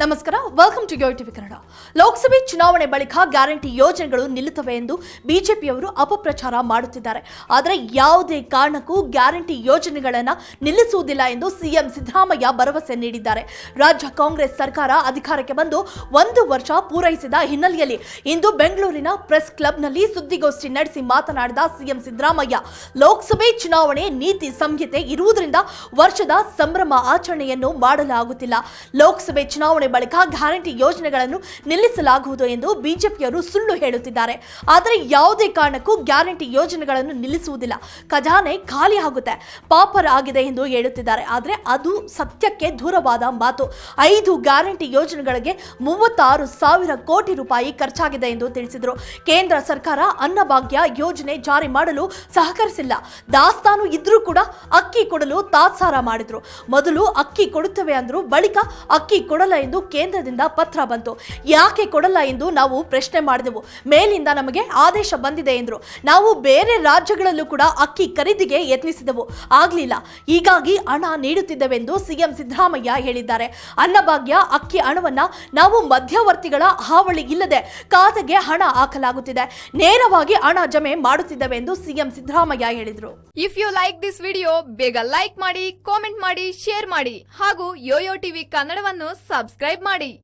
ನಮಸ್ಕಾರ welcome to your TV Kannada ಲೋಕಸಭೆ ಚುನಾವಣೆ ಬಳಿಕ ಗ್ಯಾರಂಟಿ ಯೋಜನೆಗಳು ನಿಲ್ಲುತ್ತವೆ ಎಂದು ಬಿಜೆಪಿಯವರು ಅಪಪ್ರಚಾರ ಮಾಡುತ್ತಿದ್ದಾರೆ. ಆದರೆ ಯಾವುದೇ ಕಾರಣಕ್ಕೂ ಗ್ಯಾರಂಟಿ ಯೋಜನೆಗಳನ್ನು ನಿಲ್ಲಿಸುವುದಿಲ್ಲ ಎಂದು ಸಿಎಂ ಸಿದ್ದರಾಮಯ್ಯ ಭರವಸೆ ನೀಡಿದ್ದಾರೆ. ರಾಜ್ಯ ಕಾಂಗ್ರೆಸ್ ಸರ್ಕಾರ ಅಧಿಕಾರಕ್ಕೆ ಬಂದು ಒಂದು ವರ್ಷ ಪೂರೈಸಿದ ಹಿನ್ನೆಲೆಯಲ್ಲಿ ಇಂದು ಬೆಂಗಳೂರಿನ ಪ್ರೆಸ್ ಕ್ಲಬ್ನಲ್ಲಿ ಸುದ್ದಿಗೋಷ್ಠಿ ನಡೆಸಿ ಮಾತನಾಡಿದ ಸಿಎಂ ಸಿದ್ದರಾಮಯ್ಯ, ಲೋಕಸಭೆ ಚುನಾವಣೆ ನೀತಿ ಸಂಹಿತೆ ಇರುವುದರಿಂದ ವರ್ಷದ ಸಂಭ್ರಮ ಆಚರಣೆಯನ್ನು ಮಾಡಲಾಗುತ್ತಿಲ್ಲ. ಲೋಕಸಭೆ ಚುನಾವಣೆ ಬಳಿಕ ಗ್ಯಾರಂಟಿ ಯೋಜನೆಗಳನ್ನು ನಿಲ್ಲಿಸಲಾಗುವುದು ಎಂದು ಬಿಜೆಪಿಯವರು ಸುಳ್ಳು ಹೇಳುತ್ತಿದ್ದಾರೆ. ಆದರೆ ಯಾವುದೇ ಕಾರಣಕ್ಕೂ ಗ್ಯಾರಂಟಿ ಯೋಜನೆಗಳನ್ನು ನಿಲ್ಲಿಸುವುದಿಲ್ಲ. ಖಜಾನೆ ಖಾಲಿ ಆಗುತ್ತೆ. ಪಾಪರ್ ಆಗಿದೆ ಎಂದು ಹೇಳುತ್ತಿದ್ದಾರೆ. ಆದರೆ ಅದು ಸತ್ಯಕ್ಕೆ ದೂರವಾದ ಮಾತು. ಐದು ಗ್ಯಾರಂಟಿ ಯೋಜನೆಗಳಿಗೆ ಮೂವತ್ತಾರು ಸಾವಿರ ಕೋಟಿ ರೂಪಾಯಿ ಖರ್ಚಾಗಿದೆ ಎಂದು ತಿಳಿಸಿದರು. ಕೇಂದ್ರ ಸರ್ಕಾರ ಅನ್ನಭಾಗ್ಯ ಯೋಜನೆ ಜಾರಿ ಮಾಡಲು ಸಹಕರಿಸಿಲ್ಲ. ದಾಸ್ತಾನು ಇದ್ರೂ ಕೂಡ ಅಕ್ಕಿ ಕೊಡಲು ತಾತ್ಸಾರ ಮಾಡಿದ್ರು. ಮೊದಲು ಅಕ್ಕಿ ಕೊಡುತ್ತವೆ ಅಂದ್ರು, ಬಳಿಕ ಅಕ್ಕಿ ಕೊಡಲ್ಲ ಎಂದು ಕೇಂದ್ರದಿಂದ ಪತ್ರ ಬಂತು. ಯಾಕೆ ಕೊಡಲ್ಲ ಎಂದು ನಾವು ಪ್ರಶ್ನೆ ಮಾಡಿದೆವು. ಮೇಲಿಂದ ನಮಗೆ ಆದೇಶ ಬಂದಿದೆ ಎಂದರು. ನಾವು ಬೇರೆ ರಾಜ್ಯಗಳಲ್ಲೂ ಕೂಡ ಅಕ್ಕಿ ಖರೀದಿಗೆ ಯತ್ನಿಸಿದೆವು. ಆಗಲಿಲ್ಲ. ಹೀಗಾಗಿ ಹಣ ನೀಡುತ್ತಿದ್ದೇವೆಂದು ಸಿಎಂ ಸಿದ್ದರಾಮಯ್ಯ ಹೇಳಿದ್ದಾರೆ. ಅನ್ನಭಾಗ್ಯ ಅಕ್ಕಿ ಹಣವನ್ನು ನಾವು ಮಧ್ಯವರ್ತಿಗಳ ಹಾವಳಿ ಇಲ್ಲದೆ ಖಾತೆಗೆ ಹಣ ಹಾಕಲಾಗುತ್ತಿದೆ. ನೇರವಾಗಿ ಹಣ ಜಮೆ ಮಾಡುತ್ತಿದ್ದೇವೆ ಎಂದು ಸಿಎಂ ಸಿದ್ದರಾಮಯ್ಯ ಹೇಳಿದರು. If you like this video ಬೇಗ ಲೈಕ್ ಮಾಡಿ ಕಾಮೆಂಟ್ ಮಾಡಿ ಶೇರ್ ಮಾಡಿ. ಹಾಗೂ ಯೋಯೋ ಟಿವಿ ಕನ್ನಡವನ್ನು ಸಬ್ಸ್ಕ್ರೈಬ್ ಮಾಡಿ.